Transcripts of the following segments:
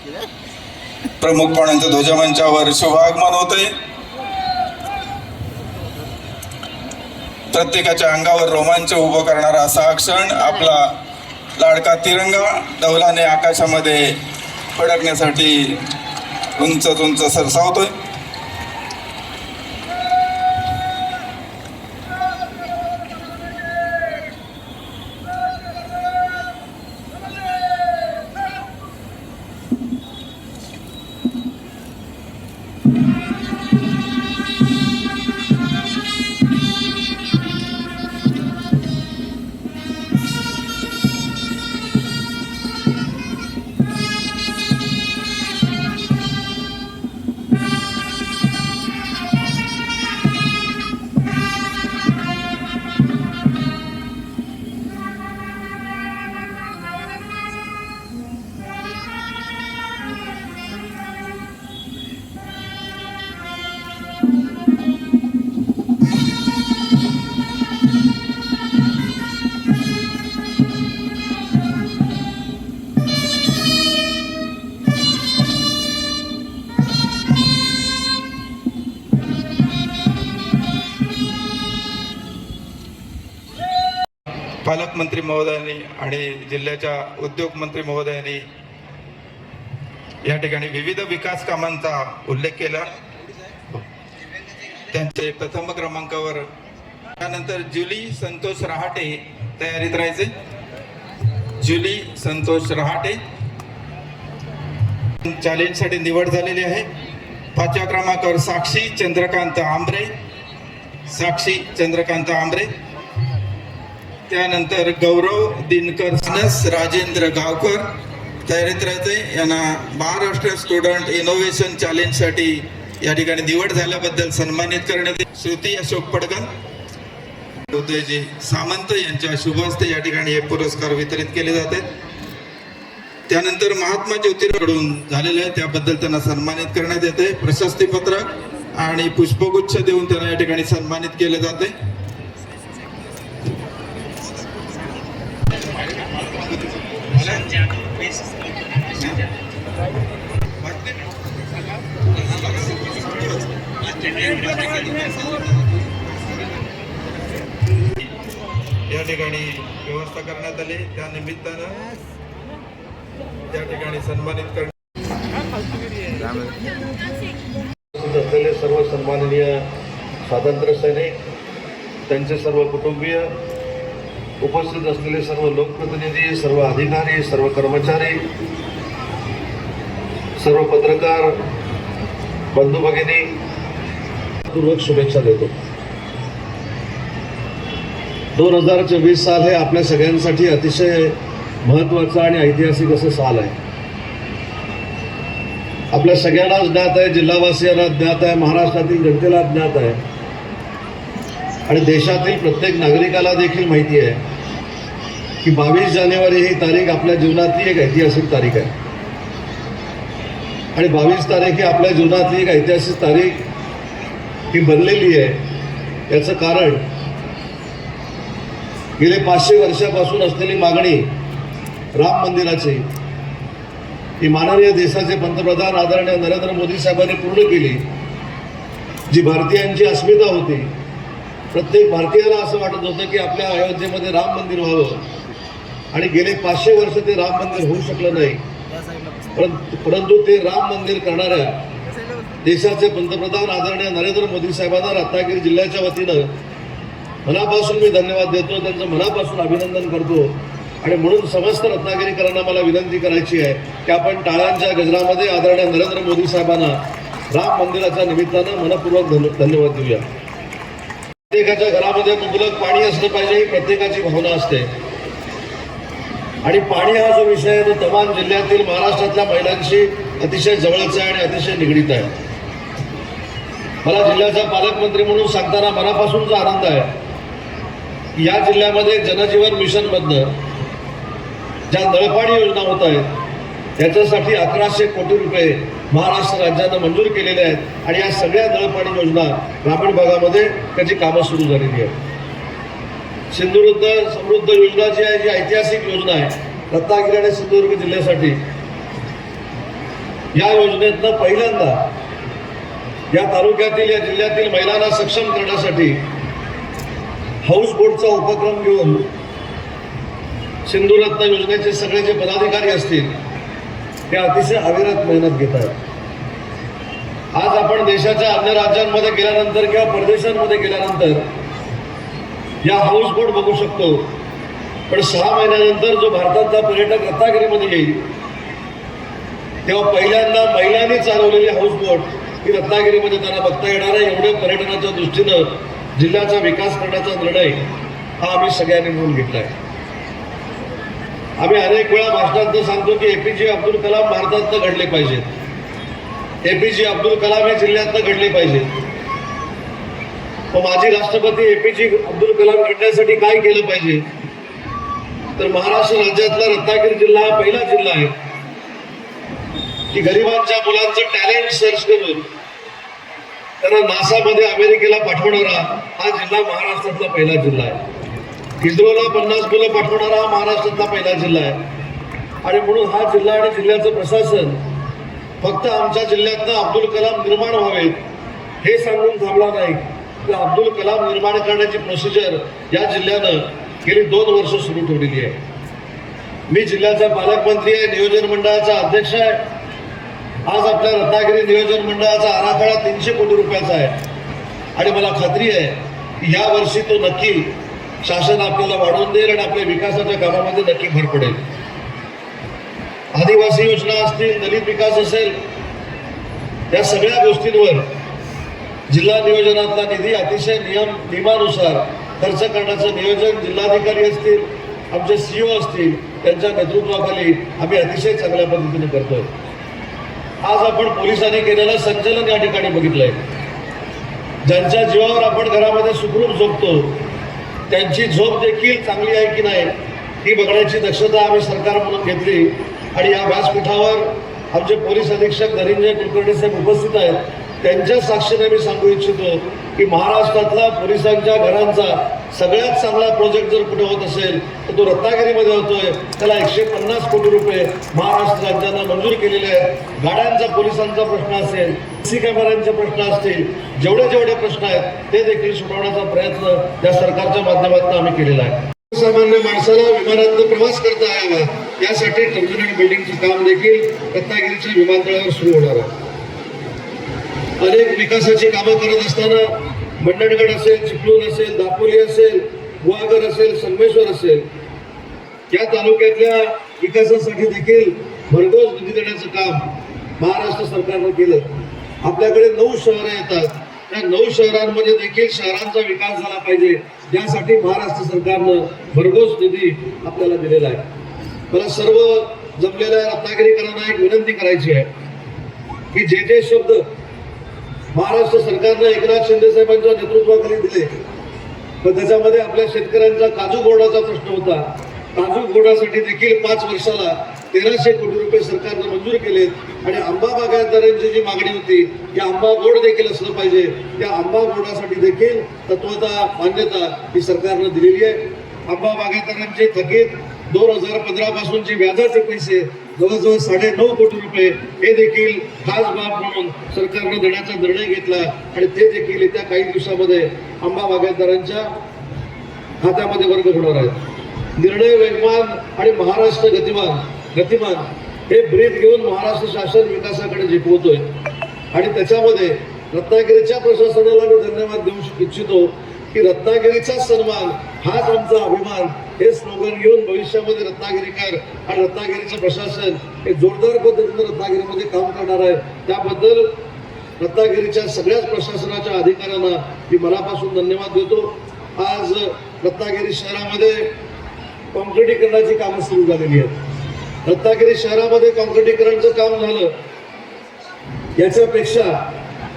प्रमुख पाहुण्यांचं ध्वजमंचावर शुभागमन होतंय प्रत्येकाच्या अंगावर रोमांच उभं करणारा असा हा क्षण आपला लाडका तिरंगा डौलाने आकाशामध्ये फडकण्यासाठी उंच उंच सरसावतोय. पालकमंत्री महोदयांनी आणि जिल्ह्याच्या उद्योगमंत्री महोदयांनी या ठिकाणी विविध विकास कामांचा उल्लेख केला. त्यांचे प्रथम क्रमांकावर त्यानंतर जुली संतोष रहाटे तयारीत राहायचे. जुली संतोष रहाटे चॅलेंजसाठी निवड झालेली आहे. पाचव्या क्रमांकावर साक्षी चंद्रकांत आंबरे. साक्षी चंद्रकांत आंबरे. त्यानंतर गौरव दिनकर सनस राजेंद्र गावकर तयारीत राहते यांना महाराष्ट्र स्टुडंट इनोव्हेशन चॅलेंजसाठी या ठिकाणी निवड झाल्याबद्दल सन्मानित करण्यात येईल. श्रुती अशोक पडकर उदयजी सामंत यांच्या शुभ हस्ते या ठिकाणी हे पुरस्कार वितरित केले जातात त्यानंतर महात्मा ज्योतिराकडून झालेले आहे त्याबद्दल त्यांना सन्मानित करण्यात येते. प्रशस्तीपत्रक आणि पुष्पगुच्छ देऊन त्यांना या ठिकाणी सन्मानित केले जाते. व्यवस्था करण्यात आली. त्या निमित्तानं त्या ठिकाणी सन्मानित करण्यात उपस्थित असलेले सर्व सन्माननीय स्वातंत्र्य सैनिक त्यांचे सर्व कुटुंबीय उपस्थित असलेले सर्व लोकप्रतिनिधी सर्व अधिकारी सर्व कर्मचारी सर्व पत्रकार बंधू भगिनी पूर्वक शुभेच्छा देतो. दोन हजार चोवीस साल हे आपल्या सगळ्यांसाठी अतिशय महत्त्वाचं आणि ऐतिहासिक असं साल आहे. आपल्या सगळ्यांनाच ज्ञात आहे जिल्हावासियांना ज्ञात आहे महाराष्ट्रातील जनतेला ज्ञात आहे. आणि देशातील प्रत्येक नागरिकाला देखील माहिती आहे की बावीस जानेवारी ही तारीख आपल्या जीवनातली एक ऐतिहासिक तारीख आहे. आणि बावीस तारीख ही आपल्या जीवनातली एक ऐतिहासिक तारीख ही बनलेली आहे. याचं कारण गेले पाचशे वर्षापासून असलेली मागणी राम मंदिराची ही माननीय देशाचे पंतप्रधान आदरणीय नरेंद्र मोदी साहेबांनी पूर्ण केली जी भारतीयांची अस्मिता होती. प्रत्येक भारतीयाला असं वाटत होतं की आपल्या अयोध्येमध्ये राम मंदिर व्हावं. आणि गेले पाचशे वर्ष ते राम मंदिर होऊ शकलं नाही. परंतु परंतु ते राम मंदिर करणाऱ्या देशाचे पंतप्रधान आदरणीय नरेंद्र मोदी साहेबांना रत्नागिरी जिल्ह्याच्या वतीनं मनापासून मी धन्यवाद देतो त्यांचं मनापासून अभिनंदन करतो. आणि म्हणून समस्त रत्नागिरीकरांना मला विनंती करायची आहे की आपण टाळ्यांच्या गजरामध्ये आदरणीय नरेंद्र मोदी साहेबांना राम मंदिराच्या निमित्तानं मनपूर्वक धन्यवाद देऊया. प्रत्येकाच्या घरामध्ये मुबलक पाणी असलं पाहिजे ही प्रत्येकाची भावना असते. आणि पाणी हा जो विषय आहे तो तमाम जिल्ह्यातील महाराष्ट्रातल्या महिलांशी अतिशय जवळचा आहे आणि अतिशय निगडीत आहे. मला जिल्ह्याचा पालकमंत्री म्हणून सांगताना मनापासूनचा आनंद आहे या जिल्ह्यामध्ये जनजीवन मिशनमधनं ज्या नळपाणी योजना होत आहेत त्याच्यासाठी अकराशे कोटी रुपये महाराष्ट्र राज्यानं मंजूर केलेले आहेत आणि या सगळ्या नळपाणी योजना ग्रामीण भागामध्ये त्याची कामं सुरू झालेली आहेत. सिंधुदुर्ग समृद्ध योजना जी आहे जी ऐतिहासिक योजना आहे रत्नागिरी आणि सिंधुदुर्ग जिल्ह्यासाठी या योजनेतनं पहिल्यांदा या तालुक्यातील या जिल्ह्यातील महिलांना सक्षम करण्यासाठी हाऊस बोटचा उपक्रम घेऊन सिंधुरत्न योजनेचे सगळे जे पदाधिकारी असतील ते अतिशय अविरत मेहनत घेत आहेत. आज आपण देशाच्या अन्य राज्यांमध्ये गेल्यानंतर किंवा परदेशांमध्ये गेल्यानंतर या हाऊस बोट बघू शकतो. पण सहा महिन्यानंतर जो भारतातला पर्यटक रत्नागिरीमध्ये येईल तेव्हा पहिल्यांदा महिलांनी चालवलेली हाऊस बोट ही रत्नागिरीमध्ये त्यांना बघता येणार आहे. एवढे पर्यटनाच्या दृष्टीनं जिल्ह्याचा विकास करण्याचा निर्णय हा आम्ही सगळ्यांनी मिळून घेतला आहे आम्ही अनेक वेळा भाषणात सांगतो की एपीजे अब्दुल कलाम भारतात घडले पाहिजेत. एपीजे अब्दुल कलाम हे जिल्ह्यात घडले पाहिजेत. मग माजी राष्ट्रपती एपीजे अब्दुल कलाम घडण्यासाठी काय केलं पाहिजे? तर महाराष्ट्र राज्यातला रत्नागिरी जिल्हा हा पहिला जिल्हा आहे. की गरिबांच्या मुलांचं टॅलेंट सर्च करून त्यांना नासामध्ये अमेरिकेला पाठवणारा हा जिल्हा महाराष्ट्रातला पहिला जिल्हा आहे. इस्रोला पन्नास मुलं पाठवणारा हा महाराष्ट्रातला पहिला जिल्हा आहे. आणि म्हणून हा जिल्हा आणि जिल्ह्याचं प्रशासन फक्त आमच्या जिल्ह्यातनं अब्दुल कलाम निर्माण व्हावेत हे सांगून थांबला नाही. तर अब्दुल कलाम निर्माण करण्याची प्रोसिजर या जिल्ह्यानं गेली दोन वर्ष सुरू ठेवलेली आहे. मी जिल्ह्याचा पालकमंत्री आहे नियोजन मंडळाचा अध्यक्ष आहे. आज आपल्या रत्नागिरी नियोजन मंडळाचा आराखडा तीनशे कोटी रुपयाचा आहे. आणि मला खात्री आहे की ह्या वर्षी तो नक्की शासन आपल्याला वाढवून देईल आणि आपल्या विकासाच्या कामामध्ये नक्की भर पडेल. आदिवासी योजना असतील दलित विकास असेल या सगळ्या गोष्टींवर जिल्हा नियोजनातला निधी अतिशय नियम नियमानुसार खर्च करण्याचं नियोजन जिल्हाधिकारी असतील आमचे सीओ असतील त्यांच्या नेतृत्वाखाली आम्ही अतिशय चांगल्या पद्धतीने करतोय. आज आपण पोलिसांनी केलेलं संचलन या ठिकाणी बघितलंय. ज्यांच्या जीवावर आपण घरामध्ये सुखरूप झोपतो त्यांची झोप देखील चांगली आहे की नाही ही बघण्याची दक्षता आम्ही सरकार म्हणून घेतली. आणि या व्यासपीठावर आमचे पोलीस अधीक्षक धनंजय कुलकर्णी साहेब उपस्थित आहेत. त्यांच्या साक्षीने मी सांगू इच्छितो की महाराष्ट्रातला पोलिसांच्या घरांचा सगळ्यात चांगला प्रोजेक्ट जर कुठे होत असेल तर तो रत्नागिरीमध्ये होतोय. त्याला एकशे पन्नास कोटी रुपये महाराष्ट्र राज्यानं मंजूर केलेले आहेत. गाड्यांचा पोलिसांचा प्रश्न असेल सी कॅमेऱ्यांचे प्रश्न असतील जेवढे जेवढे प्रश्न आहेत ते देखील सुटवण्याचा प्रयत्न या सरकारच्या माध्यमातून आम्ही केलेला आहे. सामान्य माणसाला विमानातून प्रवास करता यावा. यासाठी टर्मिनल बिल्डिंगचं काम देखील रत्नागिरीच्या विमानतळावर सुरू होणार आहे. अनेक विकासाची कामं करत असताना मंडणगड असेल चिपळूण असेल दापोली असेल गुहागर असेल संगमेश्वर असेल या तालुक्यातल्या विकासासाठी देखील भरघोस निधी देण्याचं काम महाराष्ट्र सरकारनं केलं. आपल्याकडे नऊ शहरं येतात. त्या नऊ शहरांमध्ये देखील शहरांचा विकास झाला पाहिजे. यासाठी महाराष्ट्र सरकारनं भरघोस निधी आपल्याला दिलेला आहे. मला सर्व जमलेल्या रत्नागिरीकरांना एक विनंती करायची आहे की जे जे शब्द महाराष्ट्र सरकारनं एकनाथ शिंदे साहेबांच्या नेतृत्वाखाली दिले. पण त्याच्यामध्ये आपल्या शेतकऱ्यांचा काजू गोडाचा प्रश्न होता. काजू गोडासाठी देखील पाच वर्षाला तेराशे कोटी रुपये सरकारनं मंजूर केलेत. आणि आंबा बागायतदारांची जी मागणी होती की आंबा गोड देखील असलं पाहिजे त्या आंबा गोडासाठी देखील तत्वता मान्यता ही सरकारनं दिलेली आहे. आंबा बागायतदारांचे थकीत दोन हजार पंधरा पासूनची व्याजाचे पैसे जवळजवळ साडे नऊ कोटी रुपये हे देखील खास बाब म्हणून सरकारनं देण्याचा निर्णय घेतला आणि ते देखील येत्या काही दिवसामध्ये आंबा बागायतदारांच्या खात्यामध्ये वर्ग होणार आहेत. निर्णय वेगवान आणि महाराष्ट्र गतिमान गतिमान हे ब्रीद घेऊन महाराष्ट्र शासन विकासाकडे झेपवतोय. आणि त्याच्यामध्ये रत्नागिरीच्या प्रशासनाला मी धन्यवाद देऊ इच्छितो. की रत्नागिरीचा सन्मान हाच आमचा अभिमान. हे स्लोगन घेऊन भविष्यामध्ये रत्नागिरीकर आणि रत्नागिरीचं प्रशासन हे जोरदार पद्धतीनं रत्नागिरीमध्ये काम करणार आहे. त्याबद्दल रत्नागिरीच्या सगळ्याच प्रशासनाच्या अधिकाऱ्यांना मी मनापासून धन्यवाद देतो. आज रत्नागिरी शहरामध्ये कॉन्क्रिटीकरणाची कामं सुरू झालेली आहेत. रत्नागिरी शहरामध्ये कॉन्क्रिटीकरणचं काम झालं. याच्यापेक्षा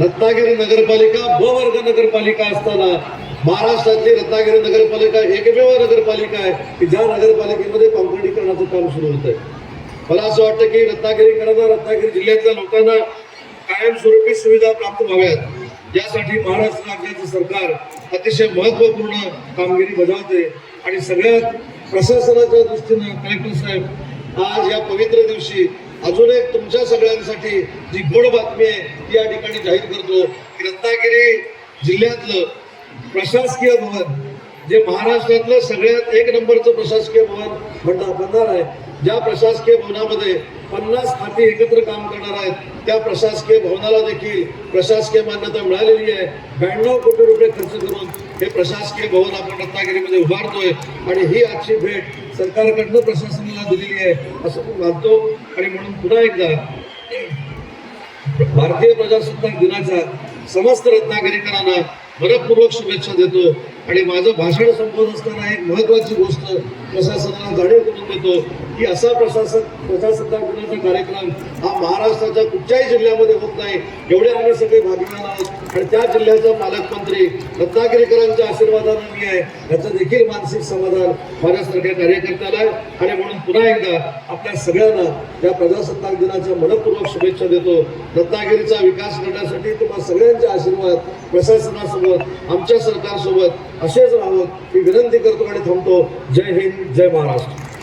रत्नागिरी नगरपालिका ब वर्ग नगरपालिका असताना महाराष्ट्रातली रत्नागिरी नगरपालिका एकमेव नगरपालिका आहे की ज्या नगरपालिकेमध्ये कॉन्क्रिटीकरणाचं काम सुरू होत आहे. मला असं वाटतं की रत्नागिरीकरांना रत्नागिरी जिल्ह्यातल्या लोकांना कायमस्वरूपी सुविधा प्राप्त व्हाव्यात. यासाठी महाराष्ट्र राज्याचं सरकार अतिशय महत्त्वपूर्ण कामगिरी बजावते आणि सगळ्यात प्रशासनाच्या दृष्टीनं कलेक्टर साहेब आज या पवित्र दिवशी अजून एक तुमच्या सगळ्यांसाठी जी गोड बातमी आहे ती या ठिकाणी जाहीर करतो की रत्नागिरी जिल्ह्यातलं प्रशासकीय भवन जे महाराष्ट्रातलं सगळ्यात एक नंबरचं प्रशासकीय भवन म्हणता बनणार आहे. ज्या प्रशासकीय भवनामध्ये पन्नास खाती एकत्र काम करणार आहेत त्या प्रशासकीय भवनाला देखील प्रशासकीय मान्यता मिळालेली आहे. ब्याण्णव कोटी रुपये खर्च करून हे प्रशासकीय भवन आपण रत्नागिरीमध्ये उभारतोय आणि ही आजची भेट सरकारकडनं प्रशासनाला दिलेली आहे असं मी मानतो. आणि म्हणून पुन्हा एकदा भारतीय प्रजासत्ताक दिनाच्या समस्त रत्नागिरीकरांना मनपूर्वक शुभेच्छा देतो. आणि माझं भाषण संपवत असताना एक महत्वाची गोष्ट प्रशासनाला जाणीव करून देतो. की असा प्रशासन प्रजासत्ताक कार्यक्रम हा महाराष्ट्राच्या कुठच्याही जिल्ह्यामध्ये होत नाही. एवढे आम्ही सगळे भागीदार आहोत. आणि त्या जिल्ह्याचा पालकमंत्री रत्नागिरीकरांच्या आशीर्वादानं मी आहे. याचं देखील मानसिक समाधान माझ्यासारख्या कार्यकर्त्याला आहे. आणि म्हणून पुन्हा एकदा आपल्या सगळ्यांना या प्रजासत्ताक दिनाच्या मनपूर्वक शुभेच्छा देतो. रत्नागिरीचा विकास करण्यासाठी तुम्हाला सगळ्यांचे आशीर्वाद प्रशासनासोबत आमच्या सरकारसोबत असेच राहावं ही विनंती करतो आणि थांबतो. जय हिंद जय महाराष्ट्र.